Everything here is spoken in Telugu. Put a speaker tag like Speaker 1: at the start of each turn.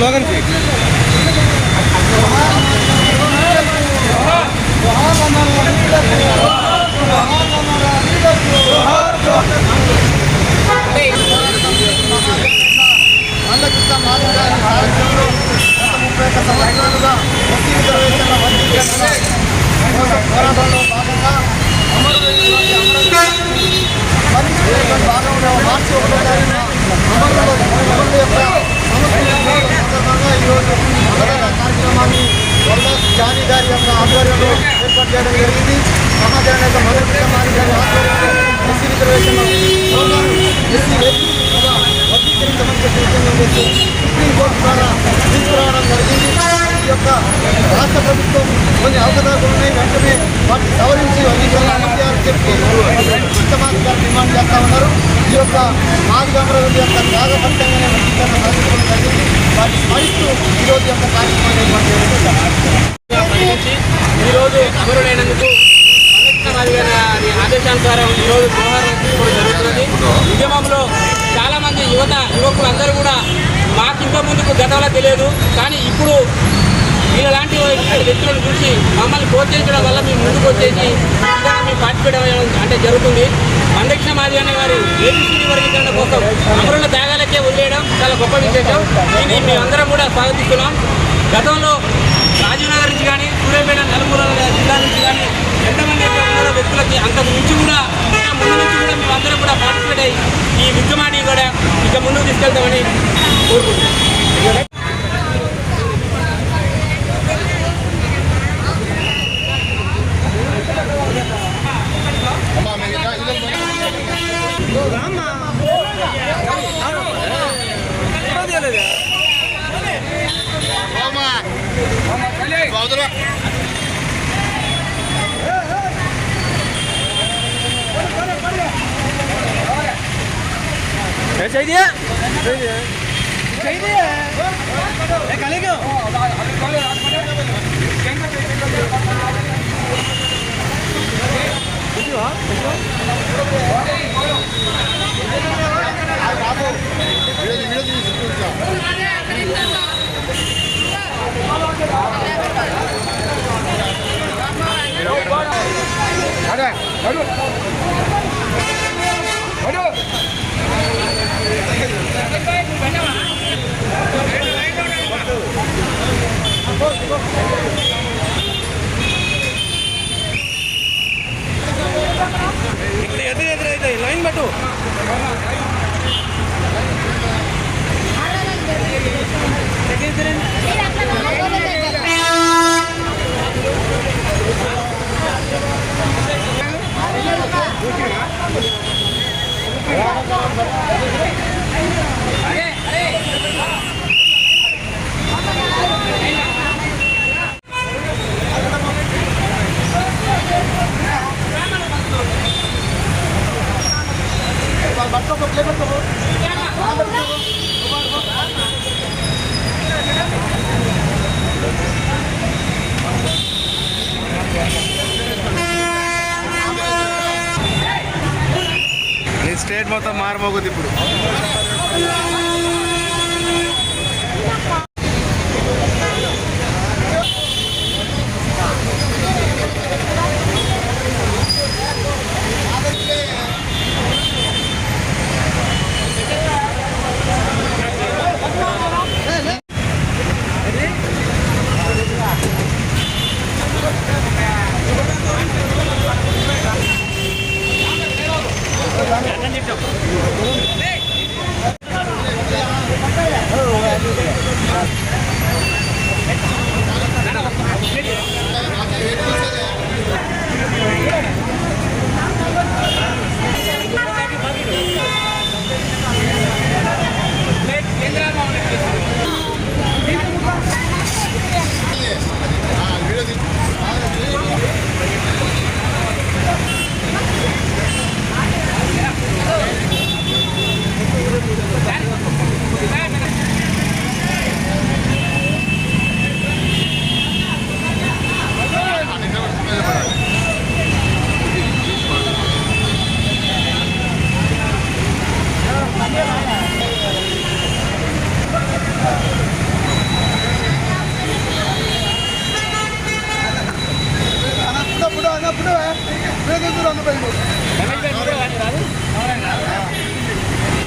Speaker 1: స్లోగన్ పోరాటంలో భాగంగా మార్చి ఒకటో తారీఖున అమరుల అమరుల యొక్క ఈరోజు మొదలైన కార్యక్రమాన్ని వరదాస్ జానీ గారి యొక్క ఆధ్వర్యంలో ఏర్పాటు చేయడం జరిగింది. మహాజన నేత మందకృష్ణ మాదిరి గారి ఆధ్వర్యంలో ఎస్సీ రిజర్వేషన్ల ఎస్సీ వర్గీకరించమని చెప్పి విషయంలో చేసి సుప్రీంకోర్టు ద్వారా తీసుకురావడం జరిగింది. ఈ యొక్క రాష్ట్ర ప్రభుత్వం కొన్ని అవకతవకలు ఉన్నాయి. వెంటనే వాటిని సవరించి వర్గీకరణ అమలు చేయాలని చెప్పి కృష్ణమాది గారు డిమాండ్ చేస్తా ఉన్నారు. ఈ యొక్క మాది యొక్క త్యాగ ఫలితంగానే వర్గీకరణ సాధించడం జరిగింది. వాటిని స్మరిస్తూ ఈరోజు యొక్క కార్యక్రమాన్ని
Speaker 2: ప్రకటించి ఈరోజు అమరుడైనందుకు సంరక్షణ గారి ఆదేశానుసారం ఈరోజు జరుగుతున్నది ఉద్యమంలో చాలా మంది యువత యువకులు అందరూ కూడా మాకు ముందుకు గతంలో తెలియదు కానీ ఇప్పుడు ఇలాంటి వ్యక్తులను చూసి మమ్మల్ని ప్రోత్సహించడం వల్ల మేము ముందుకు వచ్చేసి ఇంకా మేము పార్టిసిపేట్ అవ్వడం అంటే జరుగుతుంది. మందక్ష మాది అనే వారు ఏబిసిడి వర్గీకరణ కోసం అమరుల త్యాగాలు చాలా గొప్ప విశేషం. దీన్ని మేమందరం కూడా స్వాగతిస్తున్నాం. గతంలో రాజీవ్ నగర్ నుంచి కానీ సూర్యాపేట నలుమూల జిల్లా నుంచి కానీ ఎంతమంది వ్యక్తులకి అంతకు మించి కూడా ముందు నుంచి కూడా మేము అందరం కూడా పార్టిసిపేట్ అయ్యి ఈ ఉద్యమాన్ని కూడా ఇంకా ముందుకు తీసుకెళ్తామని కోరుకుంటున్నాం. tôi đó Để chạy đi Chạy đi Chạy đi Để cả lấy kêu Chạy đi hả?
Speaker 1: 站住！
Speaker 3: state మొత్తం మారబోగుద్ది ఇప్పుడు.
Speaker 1: Prende durando bem, moço.